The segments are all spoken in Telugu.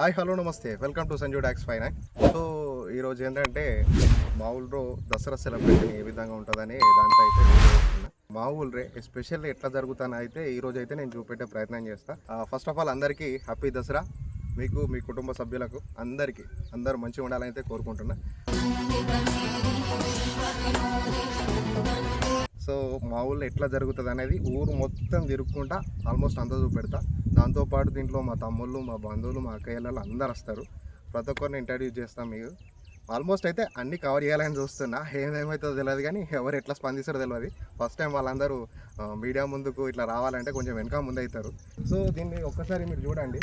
Hi hello namaste. Welcome to Sanju docs fine so ఈరోజు ఏంటంటే మా ఊళ్ళో దసరా సెలబ్రేషన్ ఏ విధంగా ఉంటుందని దాంట్లో అయితే మా ఊళ్ళే ఎస్పెషల్లీ ఎట్లా జరుగుతానో అయితే ఈ రోజు అయితే నేను చూపెట్టే ప్రయత్నం చేస్తాను ఫస్ట్ ఆఫ్ ఆల్ అందరికీ హ్యాపీ దసరా. మీకు మీ కుటుంబ సభ్యులకు అందరికీ అందరూ మంచిగా ఉండాలని అయితే కోరుకుంటున్నాను సో మా ఊళ్ళో ఎట్లా జరుగుతుంది అనేది ఊరు మొత్తం తిరుక్కుంటా ఆల్మోస్ట్ అంతా చూపెడతా. దాంతోపాటు దీంట్లో మా తమ్ముళ్ళు మా బంధువులు మా అక్కయ్యలు అందరు వస్తారు. ప్రతి ఒక్కరిని ఇంట్రడ్యూస్ చేస్తాం మీకు ఆల్మోస్ట్ అయితే అన్ని కవర్ చేయాలని చూస్తున్నా. ఏమేమవుతుందో తెలియదు కానీ ఎవరు ఎట్లా స్పందిస్తారో తెలియదు ఫస్ట్ టైం వాళ్ళందరూ మీడియా ముందుకు ఇట్లా రావాలంటే కొంచెం వెనక ముందు అవుతారు. సో దీన్ని ఒక్కసారి మీరు చూడండి.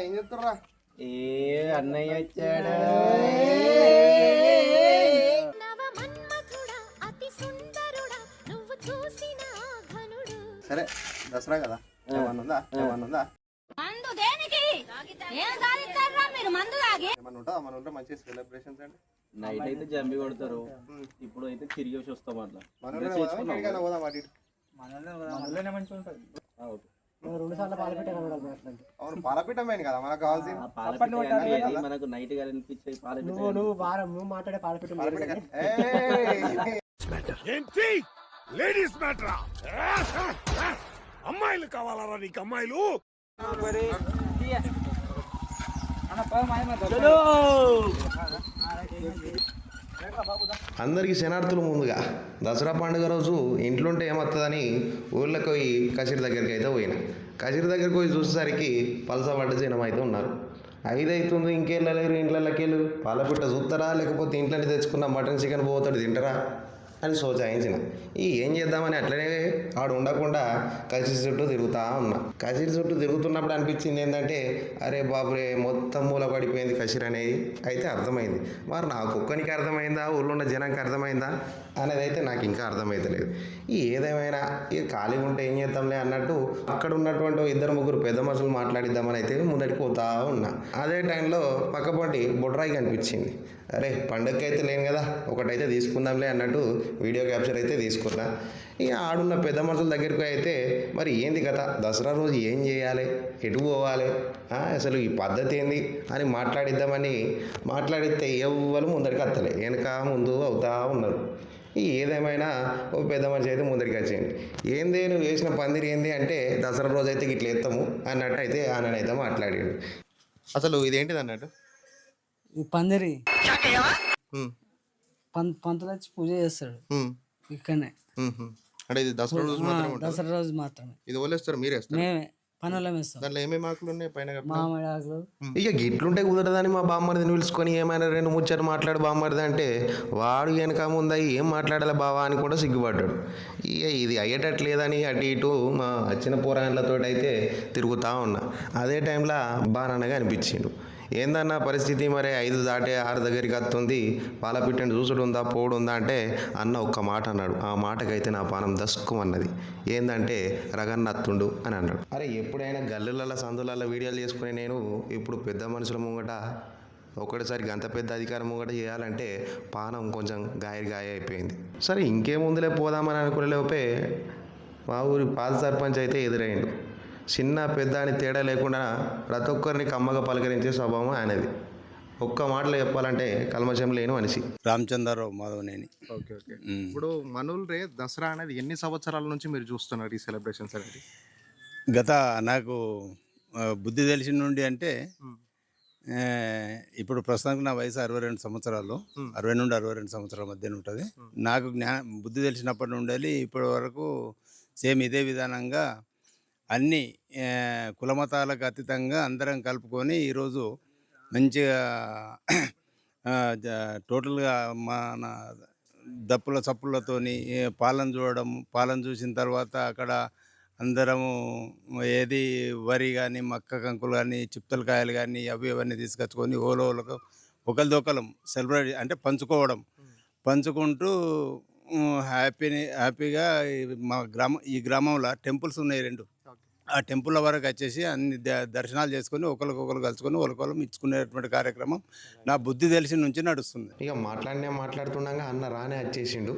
ఏం చెప్తారా ఏ అన్నయ్య వచ్చాడు నవ మన్మథుడా అతి సుందరుడా నువ్వు చూసిన ఆ ఘనుడు సరే దసరా కదా ఏమన్నా ఉందా ఏమన్నా ఉందా మందు దేనికి ఏం సాధిస్తారా మీరు మందు తాగి ఏమన్నా ఉంటుందా మన ఉంటే మంచి సెలబ్రేషన్స్ అండి నైట్ అయితే జంబి కొడతారు ఇప్పుడు అయితే తిరిగి వచ్చి వస్తాం అట్లా మన ఊళ్ళో పోదామా? ఎక్కడికైనా పోదామా అటు అవును పాలపీఠమైన కదా మనకు కావాల్సింది. ఆ పాలపిట్ట కానీ అది మనకు నైట్గా అనిపించే పాలపిట్ట నువ్వు నువ్వు వారం నువ్వు మాట్లాడే పాలపెట్టు పాలపీఠ కదా? ఏయ్! ఏంటి? లేడీస్ మ్యాటరా అమ్మాయిలు కావాలరా నీకు అమ్మాయిలు? అందరికీ శనార్థులు ముందుగా. దసరా పండుగ రోజు ఇంట్లోంటే ఏమవుతుందని ఊళ్ళకి పోయి కసిరి దగ్గరికి అయితే పోయిన. కసిరి దగ్గరికి పోయి చూసేసరికి పలస పడ్డ జనం అయితే ఉన్నారు. ఐదు అవుతుంది ఇంకెళ్ళలేరు ఇంట్లోకి వెళ్ళు పాలపిట్ట చూస్తారా లేకపోతే ఇంట్లోనే తెచ్చుకున్న మటన్ చికెన్ పోతాడు తింటారా? అని సోచాయించిన ఈ ఏం చేద్దామని అట్లనే ఆడు ఉండకుండా కసిరి చుట్టూ తిరుగుతా ఉన్నా. కసిరి చుట్టూ తిరుగుతున్నప్పుడు అనిపించింది ఏంటంటే అరే బాబురే మొత్తం మూల పడిపోయింది కసిరి అనేది. అయితే అర్థమైంది. మరి నాకు ఒక్కనికి అర్థమైందా? ఊళ్ళో ఉన్న జనానికి అర్థమైందా? అనేది అయితే నాకు ఇంకా అర్థమవుతలేదు ఈ ఏదేమైనా ఇక ఖాళీగా ఉంటే ఏం చేద్దాంలే అన్నట్టు అక్కడ ఉన్నటువంటి ఇద్దరు ముగ్గురు పెద్ద మనుషులు మాట్లాడిద్దామని అయితే ముందడికి పోతా ఉన్నా. అదే టైంలో పక్కపంటి బొడ్రాయి కనిపించింది. అరే పండగకి అయితే లేను కదా ఒకటైతే తీసుకుందాంలే అన్నట్టు వీడియో క్యాప్చర్ అయితే తీసుకున్నా. ఇక ఆడున్న పెద్ద మనుషుల దగ్గరికి అయితే మరి ఏంది కథ? దసరా రోజు ఏం చేయాలి? ఎటు పోవాలి? ఆ, అసలు ఈ పద్ధతి ఏంది? అని మాట్లాడిద్దామని మాట్లాడితే ఎవ్వరు ముందరికి వస్తలే వెనక ముందు అవుతా ఉన్నారు. ఈ ఏదేమైనా ఓ పెద్ద మనిషి అయితే ముందరికి వచ్చేయండి. ఏంది నువ్వు వేసిన పందిరి ఏంది అంటే దసరా రోజు అయితే ఇట్లా ఎత్తాము అన్నట్టు అయితే ఆయననైతే మాట్లాడాడు. అసలు ఇదేంటిది అన్నట్టు? ఈ పందిరి. పంతులు వచ్చి పూజ చేస్తాడు. ఇక్కడనే. అంటే ఇది దసరా రోజు మాత్రమే ఉంటుంది? దసరా రోజు మాత్రమే. ఇది వదిలేస్తారు మీరే వేస్తారు? మేమే పనులం ఇస్తాం దాంట్లో ఏమేమి ఆకులు ఉన్నాయి పైన కప్పిన? మామిడి ఆకులు. ఇక గిట్లుంటే కుదరదని మా బామ్మరిదిని పిలుచుకొని ఏమైనా రెండు ముచ్చట్లు మాట్లాడు బామ్మరిది అంటే వాడు వెనక ముందయి ఏం మాట్లాడాలి బావా అని కూడా సిగ్గుపడ్డాడు. ఇక ఇది అయ్యేటట్లేదని అటు ఇటు మా వచ్చిన పోరాళ్ళతో అయితే తిరుగుతా ఉన్నా. అదే టైంలో బాణనగా అనిపించిండు. ఏందన్న పరిస్థితి? మరి ఐదు దాటే ఆరు దగ్గరికి వస్తుంది. పాలపిట్టని చూసుడు ఉందా పోడు ఉందా అంటే అన్న ఒక్క మాట అన్నాడు. ఆ మాటకైతే నా పానం దస్కుమన్నది. ఏందంటే రగన్నత్తుండు అని అన్నాడు. అరే ఎప్పుడైనా గల్లులలో సందులలో వీడియోలు చేసుకునే నేను ఇప్పుడు పెద్ద మనుషుల ముంగట ఒకటిసారి గంత పెద్ద అధికారం ముంగట చేయాలంటే పానం కొంచెం గాయ గాయ అయిపోయింది. సరే ఇంకేముందులే పోదామని అనుకునే లోపే మా ఊరి పాత సర్పంచ్ అయితే ఎదురైండు. చిన్న పెద్ద అని తేడా లేకుండా ప్రతి ఒక్కరిని కమ్మగా పలకరించే స్వభావం ఆయనది. ఒక్క మాటలో చెప్పాలంటే కల్మషం లేని మనిషి. రామచంద్రరావు మాధవనేని. Okay okay. ఇప్పుడు మనుల్ రే దసరా అనేది ఎన్ని సంవత్సరాల నుంచి మీరు చూస్తున్నారు ఈ సెలబ్రేషన్స్ అనేది? గత నాకు బుద్ధి తెలిసిన నుండి అంటే ఇప్పుడు ప్రస్తుతానికి నా వయసు అరవై రెండు సంవత్సరాలు. అరవై నుండి అరవై రెండు సంవత్సరాల మధ్యన ఉంటుంది. నాకు జ్ఞా బుద్ధి తెలిసినప్పటి నుండి ఇప్పటి వరకు సేమ్ ఇదే విధానంగా అన్ని కులమతాలకు అతీతంగా అందరం కలుపుకొని ఈరోజు మంచిగా టోటల్గా మన దప్పుల చప్పులతోని పాలన చూడడం పాలన చూసిన తర్వాత అక్కడ అందరము ఏది వరి కానీ మక్క కంకులు కానీ చిప్తలకాయలు కానీ అవి ఇవన్నీ తీసుకొచ్చుకొని ఓలోలకు ఒకరిదొకరం సెలబ్రేట్ అంటే పంచుకోవడం. పంచుకుంటూ హ్యాపీని హ్యాపీగా మా గ్రామం ఈ గ్రామంలో టెంపుల్స్ ఉన్నాయి రెండు. ఆ టెంపుల్ వరకు వచ్చేసి అన్ని ద- దర్శనాలు చేసుకొని ఒకరికొకరు కలుసుకొని ఒకరికొకరు ఇచ్చుకునేటువంటి కార్యక్రమం నా బుద్ధి తెలిసి నుంచి నడుస్తుంది. ఇక మాట్లాడినే మాట్లాడుతుండగా అన్న రానే వచ్చేసిండు.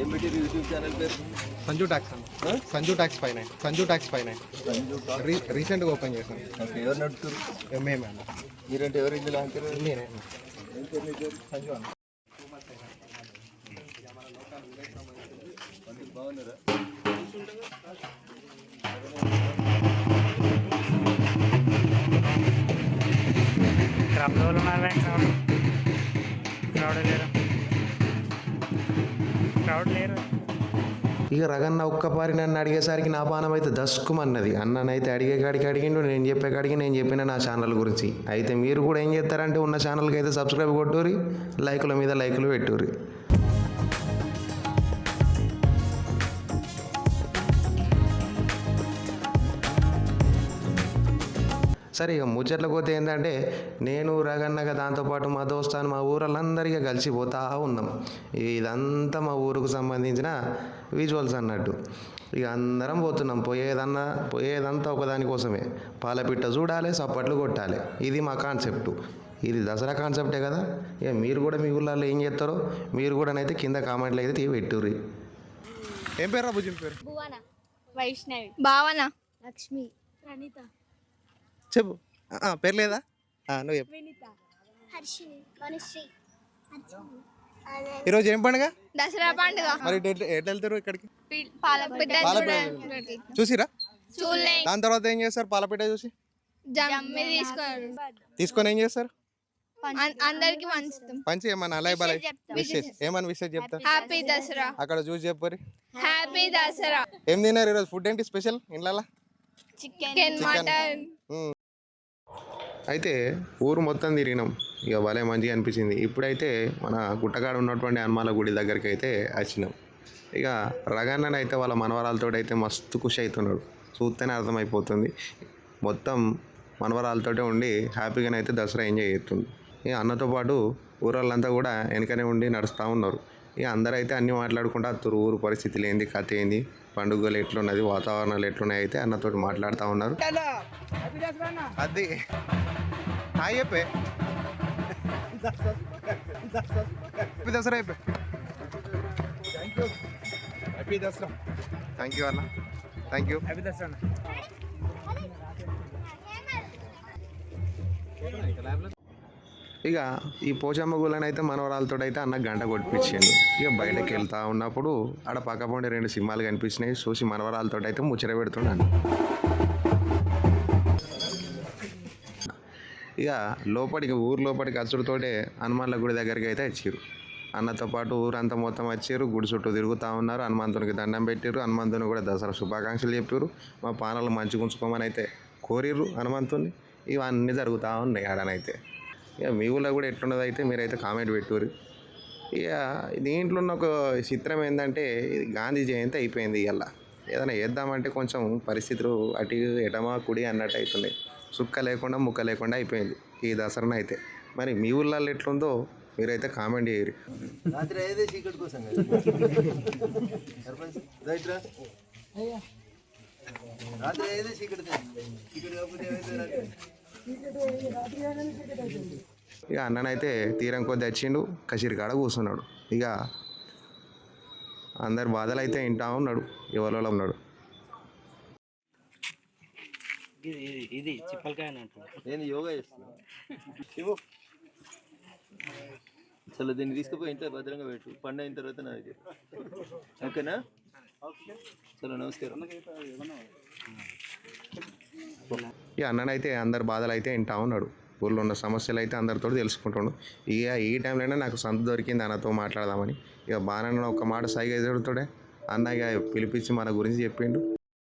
ఏం పెట్టారు యూట్యూబ్ ఛానల్ పేరు? సంజు ట్యాక్స్ అన్న. సంజు ట్యాక్స్ పైన సంజు ట్యాక్స్ పైన రీ రీసెంట్గా ఓపెన్ చేశాను. ఎవరు నడుపుతారు మేమే అన్న మీరంటే ఎవరు ఇందులో నేనే బాగున్నారా క్రౌడ్ ఉన్నారా క్రౌడ్ క్రౌడ్ లేరు. క్రౌడ్ లేరు. ఇక రగన్న ఒక్కపారి నన్ను అడిగేసరికి నా పానం అయితే దస్కుమన్నది. అన్ననైతే అడిగే కాడికి అడిగిండు నేను చెప్పే కాడికి నేను చెప్పిన నా ఛానల్ గురించి. అయితే మీరు కూడా ఏం చేస్తారంటే ఉన్న ఛానల్కి అయితే సబ్స్క్రైబ్ కొట్టురి లైకుల మీద లైకులు పెట్టుర్రి. సరే ఇక ముచ్చట్లకు పోతే ఏంటంటే నేను రగన్నగా దాంతోపాటు మా దోస్తాను మా ఊరలందరికీ కలిసి పోతా ఉన్నాం. ఇదంతా మా ఊరుకు సంబంధించిన విజువల్స్ అన్నట్టు. ఇక అందరం పోతున్నాం పోయేదన్నా పోయేదంతా ఒకదాని కోసమే. పాలపిట్ట చూడాలి సప్పట్లు కొట్టాలి. ఇది మా కాన్సెప్ట్ ఇది దసరా కాన్సెప్టే కదా? ఇక మీరు కూడా మీ ఊళ్ళల్లో ఏం చేస్తారో మీరు కూడా అయితే కింద కామెంట్లు అయితే తీ పెట్టుర్రి. ఏం పేరు రా భుజం పేరు? భువన. వైష్ణవి. భావన. లక్ష్మి. ప్రణీత. చెప్పు. పేరు లేదా? నువ్వు చెప్పు. ఈరోజు ఏం పండుగ? దసరా పండుగ. మరి ఎటు ఎటు వెళ్తారు ఇక్కడికి? చూసిరా? దాని తర్వాత ఏం చేస్తారు? పాలపిట్ట చూసి. తీసుకొని ఏం చేస్తారు? అందరికి పంచుతాం. పంచి ఏమన్నా అలాయ్ బలాయ్ విషెస్ ఏమన్నా విషెస్ చెప్తారు హ్యాపీ దసరా. అక్కడ చూసి చెప్పరి హ్యాపీ దసరా. ఏం తిన్నారు ఈరోజు? ఫుడ్ ఏంటి స్పెషల్ ఇంట్లో చికెన్ మటన్ అయితే ఊరు మొత్తం తిరిగినాం. ఇక భలే మంచిగా అనిపించింది. ఇప్పుడైతే మన గుట్టకాడ ఉన్నటువంటి హనుమాల గుడి దగ్గరికి అయితే వచ్చినాం. ఇక రగన్నని అయితే వాళ్ళ మనవరాలతో అయితే మస్తు ఖుషి అవుతున్నాడు. చూస్తేనే అర్థమైపోతుంది. మొత్తం మనవరాలతోటే ఉండి హ్యాపీగానే అయితే దసరా ఎంజాయ్ చేస్తుంది ఇక అన్నతో పాటు ఊరళ్ళంతా కూడా వెనకనే ఉండి నడుస్తూ ఉన్నారు. ఇక అందరూ అయితే అన్నీ మాట్లాడుకుంటూ వస్తారు ఊరు పరిస్థితులు ఏంది కథ ఏంది పండుగలు ఎట్లున్నది వాతావరణాలు ఎట్లున్నాయి అయితే అన్నతోటి మాట్లాడుతూ ఉన్నారు. అది హాయ్ దసరా అయిపోయి హ్యాపీ దసరా. థ్యాంక్ యూ అన్న. థ్యాంక్ యూ హ్యాపీ దసరా ఇక ఈ పోచమ్మ గుళ్ళని అయితే మనవరాలతో అయితే అన్న గంట కొట్టించిండు ఇక బయటకు వెళ్తా ఉన్నప్పుడు ఆడ పక్క పొండి రెండు సింహాలు కనిపించినాయి చూసి మనవరాలతో అయితే ముచ్చట పెడుతున్నాను ఇక లోపలికి ఊరు లోపలికి అచ్చుడుతోటే హనుమాన్ల గుడి దగ్గరికి అయితే వచ్చారు అన్నతో పాటు ఊరంతా మొత్తం వచ్చారు గుడి చుట్టూ తిరుగుతూ ఉన్నారు. హనుమంతునికి దండం పెట్టారు హనుమంతుని కూడా దసరా శుభాకాంక్షలు చెప్పారు మా పానాలు మంచిగా ఉంచుకోమని అయితే కోరిర్రు హనుమంతుని ఇవన్నీ జరుగుతూ ఉన్నాయి ఆడనైతే. ఇక మీ ఊళ్ళో కూడా ఎట్లున్నదో అయితే మీరైతే కామెంట్ పెట్టుకోరు ఇక దీంట్లో ఉన్న ఒక చిత్రం ఏంటంటే ఇది గాంధీ జయంతి అయిపోయింది ఇవాళ ఏదైనా చేద్దామంటే కొంచెం పరిస్థితులు అటు ఎటమా కుడి అన్నట్టు అవుతున్నాయి సుక్క లేకుండా ముక్క లేకుండా అయిపోయింది ఈ దసరాన అయితే. మరి మీ ఊళ్ళల్లో ఎట్లుందో మీరైతే కామెంట్ చేయరు. రాత్రి అయ్యేదే చీకటి కోసం రాత్రి అయ్యేదే చీకటి. చీకటి కాకపోతే ఇక అన్ననైతే తీరం కొద్ది వచ్చిండు కసిరి కాడ కూర్చున్నాడు. ఇక అందరి బాధలు అయితే వింటా ఉన్నాడు ఎవరిలో ఉన్నాడు. ఇది ఇది చిప్పలకాయ నేను యోగా చేస్తున్నా. ఇవ్వు. చలో దీన్ని తీసుకుపోయి ఇంట్లో భద్రంగా పెట్టు. పండు అయిన తర్వాత నా దగ్గర ఓకేనా చలో నమస్కారం. ఇక అన్ననైతే అందరి బాధలు అయితే వింటా ఉన్నాడు. ఊళ్ళో ఉన్న సమస్యలు అయితే అందరితో తెలుసుకుంటాడు. ఇక ఈ టైంలోనే నాకు సంత దొరికింది అన్నతో మాట్లాడదామని. ఇక బాగా ఒక మాట సైగా ఎదురుతాడే అన్న ఇక పిలిపించి మన గురించి చెప్పిండు.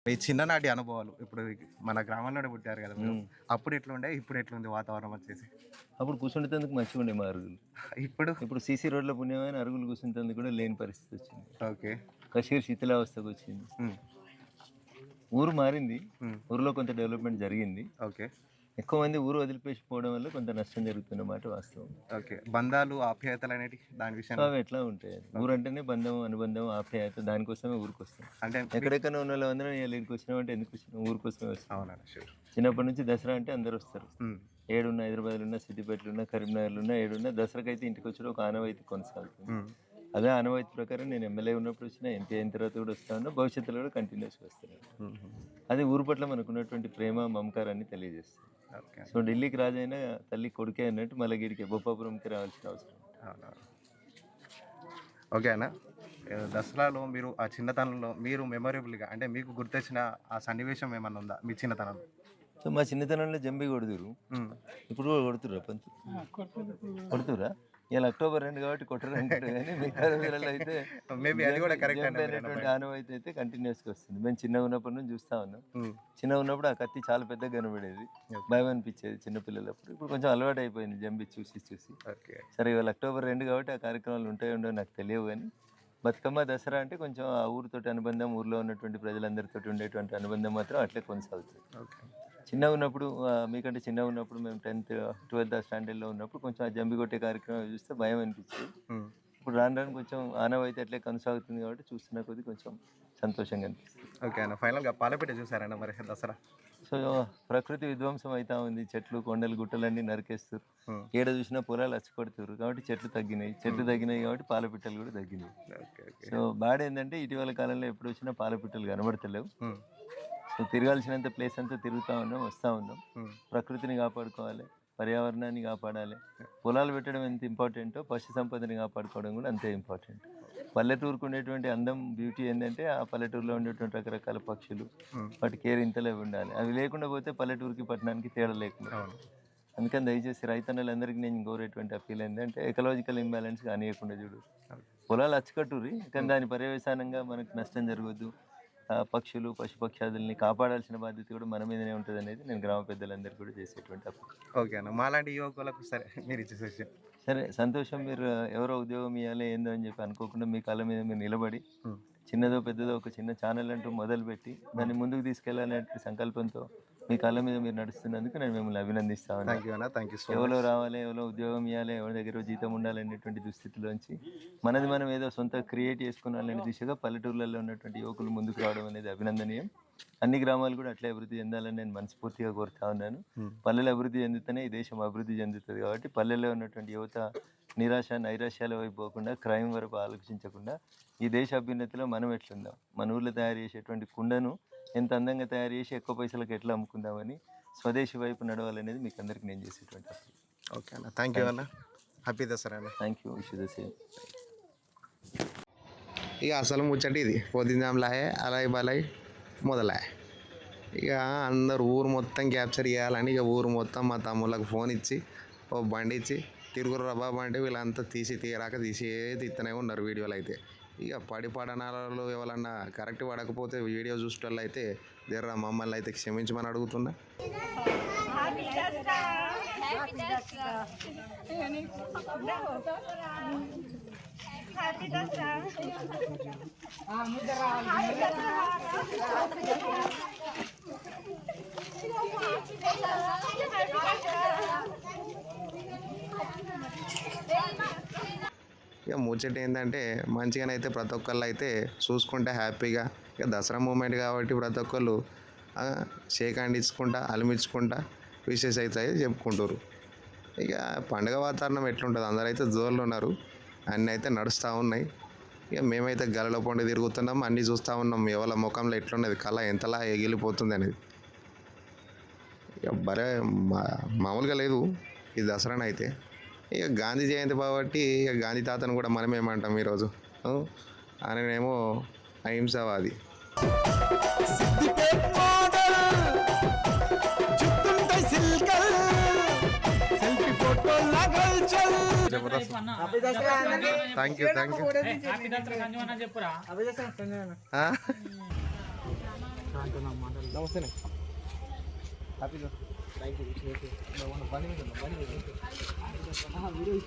మీ చిన్ననాటి అనుభవాలు ఇప్పుడు మన గ్రామంలోనే పుట్టారు కదా. అప్పుడు ఎట్లుండే? ఇప్పుడు ఎట్లుంది వాతావరణం వచ్చేసి? అప్పుడు కూర్చుంటేందుకు మంచిగా ఉండే మా అరుగులు. ఇప్పుడు? ఇప్పుడు సీసీ రోడ్ల పుణ్యమైన అరుగులు కూర్చుంటేందుకు కూడా లేని పరిస్థితి వచ్చింది. ఓకే. కషీర్ శిథిలావస్థకు వచ్చింది. ఊరు మారింది. ఊరిలో కొంత డెవలప్మెంట్ జరిగింది. ఓకే. ఎక్కువ మంది ఊరు వదిలిపేసిపోవడం వల్ల కొంత నష్టం జరుగుతున్నమాట వాస్తవం. ఓకే. బంధాలు ఆప్యాయతలు అనేటి దాని సో విషయంలో? అవి ఎట్లా ఉంటాయి? ఊరంటేనే బంధం అనుబంధం ఆప్యాయత దానికోసమే ఊరికి వస్తాం అంటే ఎక్కడెక్కడ ఉన్న వాళ్ళందరూ ఇక్కడికి వచ్చినామంటే ఎందుకు వచ్చినాం ఊరి కోసమే వస్తాం చిన్నప్పటి నుంచి దసరా అంటే అందరు వస్తారు. ఏడున్న హైదరాబాద్లో ఉన్న సిద్దిపేటలో ఉన్న కరీంనగర్లో ఉన్న ఏడున్న దసరాకి అయితే ఇంటికి వచ్చి ఒక ఆనవాయితీ కొనసాగుతుంది. అదే ఆనవాయితీ ప్రకారం నేను ఎమ్మెల్యే ఉన్నప్పుడు వచ్చిన ఎంపీ అయిన తర్వాత కూడా వస్తాను భవిష్యత్తులో కూడా కంటిన్యూస్గా వస్తాను. అది ఊరు పట్ల మనకు ఉన్నటువంటి ప్రేమ మమకారాన్ని తెలియజేస్తుంది ఓకే. సో ఢిల్లీకి రాజైనా తల్లి కొడుకే అన్నట్టు మళ్ళీ గిరికి బొప్పాపురంకి రావాల్సిన అవసరం ఓకే అన్న. దసరాలో మీరు ఆ చిన్నతనంలో మీరు మెమొరబుల్గా అంటే మీకు గుర్తొచ్చిన ఆ సన్నివేశం ఏమన్నా ఉందా? మీ చిన్నతనంలో? సో మా చిన్నతనంలో జంబి కొడుతురు ఇప్పుడు కూడా కొడుతురా పంతు కొడుతురా ఇలా అక్టోబర్ రెండు కాబట్టి కొట్టరు అంటారు కానీ మిగతా రోజులలో అయితే Maybe అది కూడా అండి, అనేటువంటి ఆనవాయితీ అయితే కంటిన్యూస్గా వస్తుంది. మేము చిన్నగా ఉన్నప్పటి నుంచి చూస్తా ఉన్నాం. చిన్నగా ఉన్నప్పుడు ఆ కత్తి చాలా పెద్దగా కనబడేది. భయం అనిపించేది చిన్నపిల్లలప్పుడు. ఇప్పుడు కొంచెం అలవాటు అయిపోయింది జంబి చూసి చూసి సరే ఇవాళ అక్టోబర్ రెండు కాబట్టి ఆ కార్యక్రమాలు ఉంటాయో ఉండవు నాకు తెలియవు కానీ బతుకమ్మ దసరా అంటే కొంచెం ఆ ఊరితోటి అనుబంధం ఊర్లో ఉన్నటువంటి ప్రజలందరితో ఉండేటువంటి అనుబంధం మాత్రం అట్లే కొనసాగుతుంది. చిన్నగా ఉన్నప్పుడు మీకంటే చిన్నగా ఉన్నప్పుడు మేము టెన్త్ ట్వెల్త్ స్టాండర్డ్లో ఉన్నప్పుడు కొంచెం ఆ జంబి కొట్టే కార్యక్రమం చూస్తే భయం అనిపించేది. ఇప్పుడు రాను రాను కొంచెం ఆనవాయితీ అట్లే కొనసాగుతుంది కాబట్టి చూస్తున్న కొద్దీ కొంచెం సంతోషంగా అనిపిస్తుంది. ఓకే అన్న. ఫైనల్గా పాలపేట చూసారన్న మరి దసరా? సో ప్రకృతి విధ్వంసం అవుతా ఉంది. చెట్లు కొండలు గుట్టలన్నీ నరికేస్తారు. ఏడ చూసినా పొలాలు అచ్చుకొడుతారు కాబట్టి చెట్లు తగ్గినాయి. చెట్లు తగ్గినాయి కాబట్టి పాలపిట్టలు కూడా తగ్గినాయి. సో బాడ ఏంటంటే ఇటీవల కాలంలో ఎప్పుడు వచ్చినా పాలపిట్టలు కనబడతలేవు. సో తిరగాల్సినంత ప్లేస్ అంతా తిరుగుతూ ఉన్నాం వస్తూ ఉన్నాం ప్రకృతిని కాపాడుకోవాలి పర్యావరణాన్ని కాపాడాలి. పొలాలు పెట్టడం ఎంత ఇంపార్టెంటో పశు సంపదని కాపాడుకోవడం కూడా అంతే ఇంపార్టెంట్ పల్లెటూరుకు ఉండేటువంటి అందం బ్యూటీ ఏంటంటే ఆ పల్లెటూరులో ఉండేటువంటి రకరకాల పక్షులు. వాటి కేర్ ఇంతలో ఉండాలి. అవి లేకుండా పోతే పల్లెటూరుకి పట్టణానికి తేడా లేకుండా. అందుకని దయచేసి రైతన్నలందరికీ నేను కోరేటువంటి అప్పీల్ ఏంటంటే ఎకలాజికల్ ఇంబ్యాలెన్స్ కానియకుండా చూడు. పొలాలు అచ్చుకట్టుర్రి కానీ దాని పర్యవసానంగా మనకు నష్టం జరగద్దు. పక్షులు పశుపక్షాదుల్ని కాపాడాల్సిన బాధ్యత కూడా మన మీదనే ఉంటుంది అనేది నేను గ్రామ పెద్దలందరికీ కూడా చేసేటువంటి ఓకే అన్న. మాలాంటి యువకులకు సరే మీరు ఇచ్చే సజెషన్. సరే సంతోషం మీరు ఎవరో ఉద్యోగం ఇవ్వాలి ఏందో అని చెప్పి అనుకోకుండా మీ కాళ్ళ మీద మీరు నిలబడి చిన్నదో పెద్దదో ఒక చిన్న ఛానల్ అంటూ మొదలుపెట్టి దాన్ని ముందుకు తీసుకెళ్ళాలనే సంకల్పంతో మీ కాళ్ళ మీద మీరు నడుస్తున్నందుకు నేను మిమ్మల్ని అభినందిస్తా ఉన్నాను. థ్యాంక్ యూ అన్న థ్యాంక్ యూ సో ఎవరో రావాలి ఎవరో ఉద్యోగం ఇవ్వాలి ఎవరి దగ్గర జీతం ఉండాలి అనేటువంటి దుస్థితిలోంచి మనది మనం ఏదో సొంత క్రియేట్ చేసుకోవాలనే దిశగా పల్లెటూర్లలో ఉన్నటువంటి యువకులు ముందుకు రావడం అనేది అభినందనీయం. అన్ని గ్రామాలు కూడా అట్లే అభివృద్ధి చెందాలని నేను మనస్ఫూర్తిగా కోరుతా ఉన్నాను. పల్లెలు అభివృద్ధి చెందుతూనే ఈ దేశం అభివృద్ధి చెందుతుంది కాబట్టి పల్లెల్లో ఉన్నటువంటి యువత నిరాశ నైరాశ్యాల వైపు పోకుండా క్రైమ్ వరకు ఆలోచించకుండా ఈ దేశ అభ్యున్నతిలో మనం ఎట్లుందాం? మన ఊర్లో తయారు చేసేటువంటి కుండను ఎంత అందంగా తయారు చేసి ఎక్కువ పైసలకు ఎట్లా అమ్ముకుందామని స్వదేశీ వైపు నడవాలనేది మీకు అందరికీ నేను చేసేటువంటి ఓకే అన్న. థ్యాంక్ యూ అన్న. హ్యాపీ దసరా అన్న. Thank you wish the same ఇక అసలు ముచ్చట ఇది. పొద్దుందాంలాయే అలాయ్ బలాయ్ మొదలాయ్ ఇక అందరు ఊరు మొత్తం క్యాప్చర్ చేయాలని ఇక ఊరు మొత్తం మా తమ్ముళ్ళకి ఫోన్ ఇచ్చి ఓ బండి ఇచ్చి తిరుగురు రబాబు అంటే వీళ్ళంతా తీసి తీయరాక తీసి తీస్తూనే ఉన్నారు వీడియోలు అయితే. ఇక పడి పడనాలలో ఎవరన్నా కరెక్ట్ పడకపోతే వీడియో చూసేటోళ్ళు అయితే దేర్రా మమ్మల్ని అయితే క్షమించమని అడుగుతున్నా. ఇక ముచ్చట ఏంటంటే మంచిగానైతే ప్రతి ఒక్కళ్ళు అయితే చూసుకుంటే హ్యాపీగా. ఇక దసరా మూమెంట్ కాబట్టి ప్రతి ఒక్కళ్ళు షేక్ హ్యాండ్ ఇచ్చుకుంటా అలిమించుకుంటా విషెస్ అయితే చెప్పుకుంటారు ఇక పండుగ వాతావరణం ఎట్లుంటుంది? అందరైతే జోర్లు ఉన్నారు. అన్నీ అయితే నడుస్తూ ఉన్నాయి. ఇక మేమైతే గలలో పండు తిరుగుతున్నాం అన్నీ చూస్తూ ఉన్నాం. ఎవరి ముఖంలో ఎట్లున్నది? కళ ఎంతలా ఎగిలిపోతుంది అనేది. ఇక బరే మా- మామూలుగా లేదు ఈ దసరానైతే. ఇక గాంధీ జయంతి కాబట్టి ఇక గాంధీ తాతను కూడా మనమేమంటాం ఈరోజు. ఆయననేమో అహింసవాది. థ్యాంక్ యూ వీడియో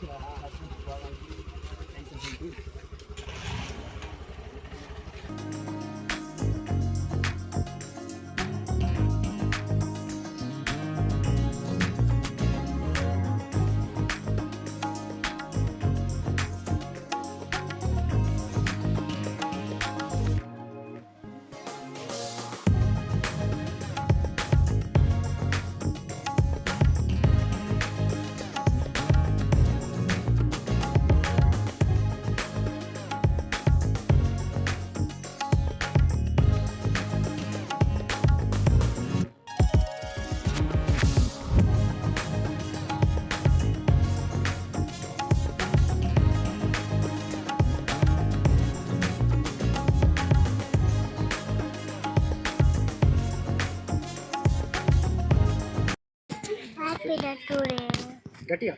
గట్టిగా.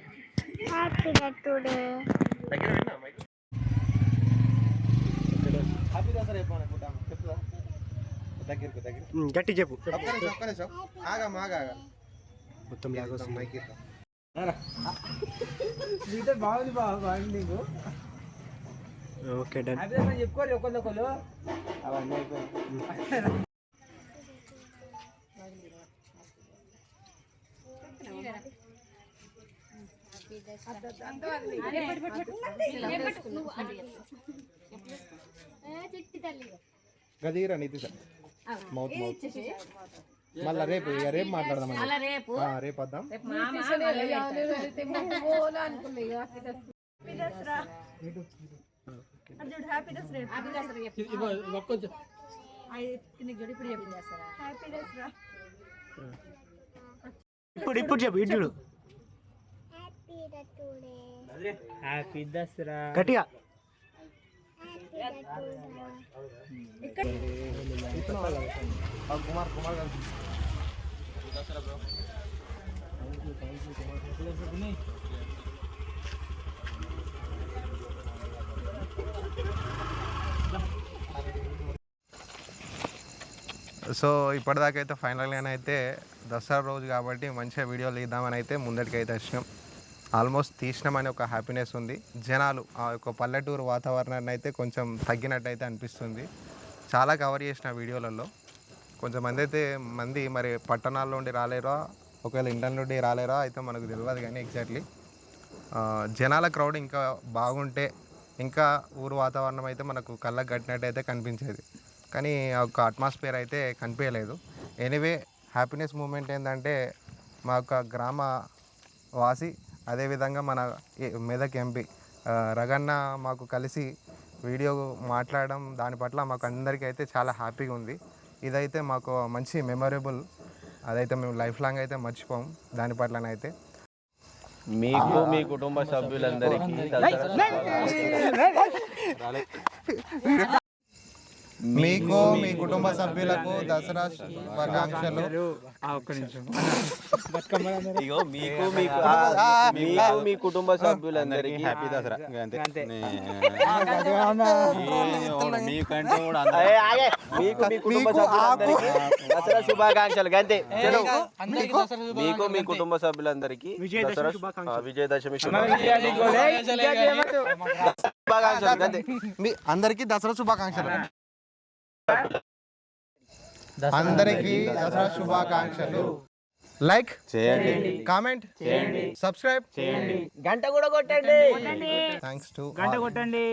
హ్యాపీ డే టుడే దగ్గర విన్నా మైక్. హ్యాపీ అనుకుంటాను దగ్గరికి దగ్గర గట్టి చెప్పు. ఒక్క నిమిషం ఆగా ఆగా ఆగా. మొత్తం లాగా మైక్ ఇద్దాం బాగుంది బాగా బాగుంది నీకు. Okay done. చెప్పుకోరు ఒకళ్ళు ఒకళ్ళు అవన్నీ గదిరా నీతి సార్. Mouth mouth. మళ్ళా రేపు ఇక రేపు మాట్లాడదాం రేపు? రేపు వద్దాం. ఇప్పుడు ఇప్పుడు చెప్పు ఇటు చూడు. Happy day today happy Dasara గట్టిగా కుమార్ కుమార్ గారు సో ఇప్పటిదాకా అయితే ఫైనల్గా అయితే దసరా రోజు కాబట్టి మంచిగా వీడియోలు తీద్దామని అయితే ముందటికి అయితే వచ్చినాం. ఆల్మోస్ట్ తీసినామని ఒక హ్యాపీనెస్ ఉంది. జనాలు ఆ యొక్క పల్లెటూరు వాతావరణాన్ని అయితే కొంచెం తగ్గినట్టు అయితే అనిపిస్తుంది. చాలా కవర్ చేసిన వీడియోలలో. కొంచెం అయితే మంది మరి పట్టణాల్లో ఉండి రాలేరా? ఒకవేళ ఇంటర్ నుండి రాలేరా అయితే మనకు తెలియదు కానీ ఎగ్జాక్ట్లీ. జనాల క్రౌడ్ ఇంకా బాగుంటే ఇంకా ఊరు వాతావరణం అయితే మనకు కళ్ళకు కట్టినట్టు అయితే కనిపించేది. కానీ ఆ యొక్క అట్మాస్ఫియర్ అయితే కనిపించలేదు. ఎనీవే హ్యాపీనెస్ మూమెంట్ ఏంటంటే మా యొక్క గ్రామ వాసి అదేవిధంగా మన మెదక్ ఎంపీ రగన్న మాకు కలిసి వీడియో మాట్లాడడం దాని పట్ల మాకు అందరికీ అయితే చాలా హ్యాపీగా ఉంది. ఇదైతే మాకు మంచి మెమొరబుల్. అదైతే మేము లైఫ్ లాంగ్ అయితే మర్చిపోం దాని పట్లనైతే. మీకు మీ కుటుంబ సభ్యులందరికీ మీకు మీ కుటుంబ సభ్యులకు దసరా శుభాకాంక్షలు. ఒక్క నిమిషం. ఇగో మీకు మీకు మీకు మీ కుటుంబ సభ్యులందరికీ హ్యాపీ దసరా. మీకంటే కూడా మీకు మీ కుటుంబ సభ్యులందరికీ దసరా శుభాకాంక్షలు. గంతే చలో. మీకు మీ కుటుంబ సభ్యులందరికీ దసరా ఆ, విజయదశమి శుభాకాంక్షలు. గంతే మీ అందరికీ దసరా శుభాకాంక్షలు. అందరికీ దసరా శుభాకాంక్షలు. లైక్ చేయండి. కామెంట్ చేయండి. సబ్స్క్రైబ్ గంట కూడా కొట్టండి. థ్యాంక్స్ టు గంట కొట్టండి.